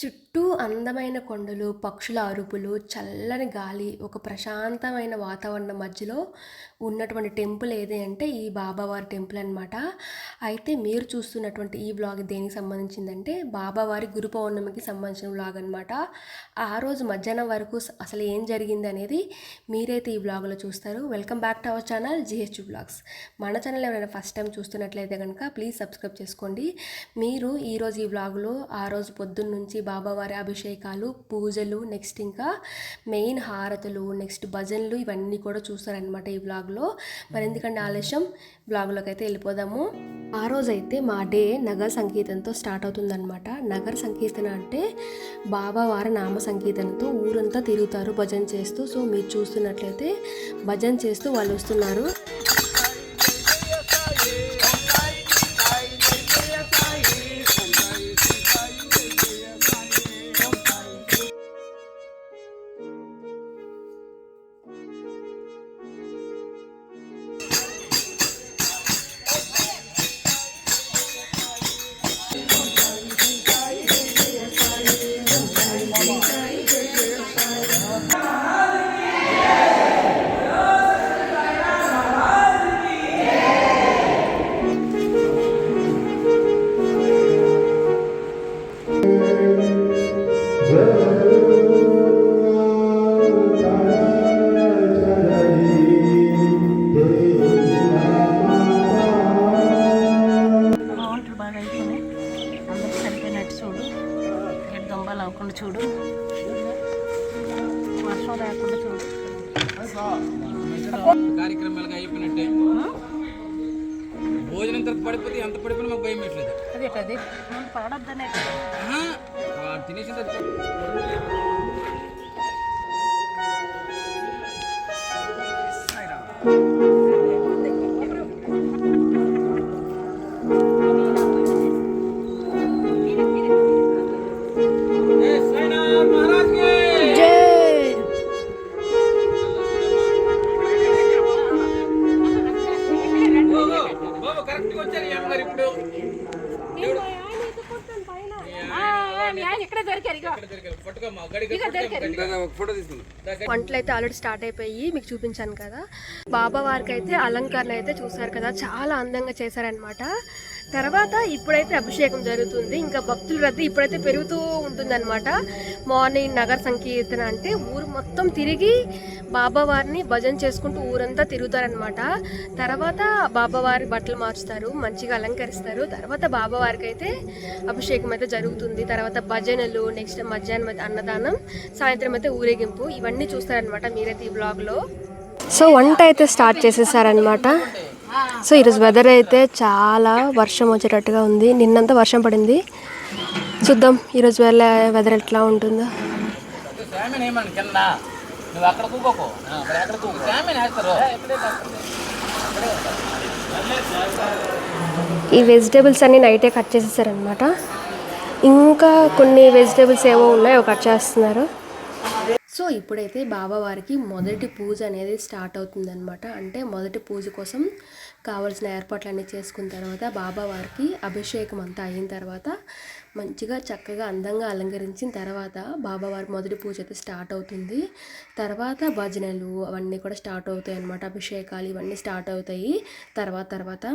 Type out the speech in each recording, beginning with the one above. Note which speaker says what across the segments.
Speaker 1: చుట్టూ అందమైన కొండలు పక్షుల అరుపులు చల్లని గాలి ఒక ప్రశాంతమైన వాతావరణం మధ్యలో ఉన్నటువంటి టెంపుల్ ఏది అంటే ఈ బాబావారి టెంపుల్ అనమాట అయితే మీరు చూస్తున్నటువంటి ఈ బ్లాగ్ దేనికి సంబంధించిందంటే బాబావారి గురు పౌర్ణమికి సంబంధించిన బ్లాగ్ అనమాట ఆ రోజు మధ్యాహ్నం వరకు అసలు ఏం జరిగింది అనేది మీరైతే ఈ బ్లాగ్లో చూస్తారు. Welcome back to our channel GH blogs మన ఛానల్ ఎవరైనా ఫస్ట్ టైం చూస్తున్నట్లయితే కనుక ప్లీజ్ సబ్స్క్రైబ్ చేసుకోండి. మీరు ఈరోజు ఈ వ్లాగులో ఆ రోజు పొద్దున్న నుంచి బాబావారి అభిషేకాలు పూజలు నెక్స్ట్ ఇంకా మెయిన్ హారతులు నెక్స్ట్ భజనలు ఇవన్నీ కూడా చూస్తారనమాట ఈ వ్లాగ్లో మరి ఎందుకంటే ఆలస్యం? వ్లాగ్లోకి అయితే వెళ్ళిపోదాము. ఆ రోజైతే మా డే నగర సంకీర్తనతో స్టార్ట్ అవుతుందన్నమాట. నగర సంకీర్తన అంటే బాబావారి నామ సంకీర్తనతో ఊరంతా తిరుగుతారు భజన చేస్తూ. సో మీరు చూస్తున్నట్లయితే భజన చేస్తూ వాళ్ళు వస్తున్నారు.
Speaker 2: కార్యక్రమాలుగా అయిపోయినట్టే. భోజనం తర్వాత పడిపోతే ఎంత పడిపోయినా మాకు భయం వాడు తినేసిన తర్వాత
Speaker 1: వంటలు అయితే ఆల్రెడీ స్టార్ట్ అయిపోయి మీకు చూపించాను కదా. బాబా వారికి అయితే అలంకరణ అయితే చూసారు కదా. చాలా అందంగా చేశారనమాట తర్వాత ఇప్పుడైతే అభిషేకం జరుగుతుంది. ఇంకా భక్తుల రద్దీ ఇప్పుడైతే పెరుగుతూ ఉంటుందన్నమాట. మార్నింగ్ నగర సంకీర్తన అంటే ఊరు మొత్తం తిరిగి బాబావారిని భజన చేసుకుంటూ ఊరంతా తిరుగుతారనమాట తర్వాత బాబావారి బట్టలు మార్చుతారు మంచిగా అలంకరిస్తారు. తర్వాత బాబావారికి అయితే అభిషేకం అయితే జరుగుతుంది. తర్వాత భజనలు నెక్స్ట్ మధ్యాహ్నం అయితే అన్నదానం సాయంత్రం అయితే ఊరేగింపు ఇవన్నీ చూస్తారనమాట మీరైతే ఈ బ్లాగ్లో సో వంట అయితే స్టార్ట్ చేసేసారనమాట సో ఈరోజు వెదర్ అయితే చాలా వర్షం వచ్చేటట్టుగా ఉంది. నిన్నంతా వర్షం పడింది. చూద్దాం ఈరోజు వెళ్ళే వెదర్ ఎట్లా ఉంటుందో.
Speaker 2: నువ్వు అక్కడ కూకోకు. అక్కడ కూకు. వేస్తారు.
Speaker 1: ఈ వెజిటేబుల్స్ అన్ని నైటే కట్ చేసేసారనమాట ఇంకా కొన్ని వెజిటేబుల్స్ ఏవో ఉన్నాయో కట్ చేస్తున్నారు. సో ఇప్పుడైతే బాబావారికి మొదటి పూజ అనేది స్టార్ట్ అవుతుందన్నమాట. అంటే మొదటి పూజ కోసం కావలసిన ఏర్పాట్లన్నీ చేసుకున్న తర్వాత బాబావారికి అభిషేకం అంతా అయిన తర్వాత మంచిగా చక్కగా అందంగా అలంకరించిన తర్వాత బాబావారి మొదటి పూజ అయితే స్టార్ట్ అవుతుంది. తర్వాత భజనలు అవన్నీ కూడా స్టార్ట్ అవుతాయి అన్నమాట అభిషేకాలు ఇవన్నీ స్టార్ట్ అవుతాయి. తర్వాత తర్వాత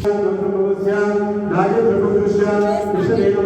Speaker 3: Dr. Lucia, Dr. Lucia, Mr.